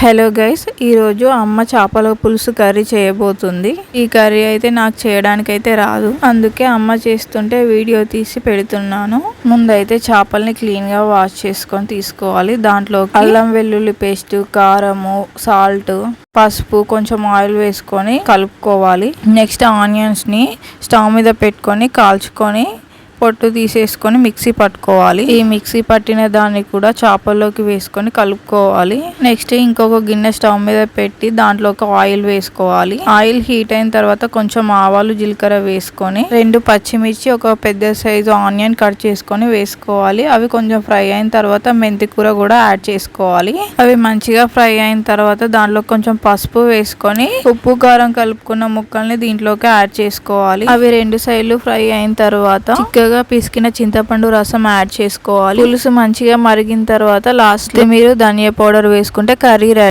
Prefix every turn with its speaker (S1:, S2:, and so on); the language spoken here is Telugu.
S1: హలో గైస్ ఈరోజు అమ్మ చేపల పులుసు కర్రీ చేయబోతుంది. ఈ కర్రీ అయితే నాకు చేయడానికి అయితే రాదు. అందుకే అమ్మ చేస్తుంటే వీడియో తీసి పెడుతున్నాను. ముందైతే చేపల్ని క్లీన్గా వాష్ చేసుకొని తీసుకోవాలి. దాంట్లో అల్లం వెల్లుల్లి పేస్ట్ కారము సాల్ట్ పసుపు కొంచెం ఆయిల్ వేసుకొని కలుపుకోవాలి. నెక్స్ట్ ఆనియన్స్ని స్టవ్ మీద పెట్టుకొని కాల్చుకొని పొట్టు తీసేసుకొని మిక్సీ పట్టుకోవాలి. ఈ మిక్సీ పట్టిన దాన్ని కూడా చేపల్లోకి వేసుకొని కలుపుకోవాలి. నెక్స్ట్ ఇంకొక గిన్నె స్టవ్ మీద పెట్టి దాంట్లో ఒక ఆయిల్ వేసుకోవాలి. ఆయిల్ హీట్ అయిన తర్వాత కొంచెం ఆవాలు జీలకర్ర వేసుకొని రెండు పచ్చిమిర్చి ఒక పెద్ద సైజు ఆనియన్ కట్ చేసుకొని వేసుకోవాలి. అవి కొంచెం ఫ్రై అయిన తర్వాత మెంతి కూర కూడా యాడ్ చేసుకోవాలి. అవి మంచిగా ఫ్రై అయిన తర్వాత దాంట్లో కొంచెం పసుపు వేసుకొని ఉప్పు కారం కలుపుకున్న ముక్కల్ని దీంట్లోకి యాడ్ చేసుకోవాలి. అవి రెండు సైడ్లు ఫ్రై అయిన తర్వాత చిక్కగా పిసికిన చింతపండు రసం యాడ్ చేసుకోవాలి. పులుసు మంచిగా మరిగిన తర్వాత లాస్ట్లో మీరు ధనియా పౌడర్ వేసుకుంటే కర్రీ రెడీ.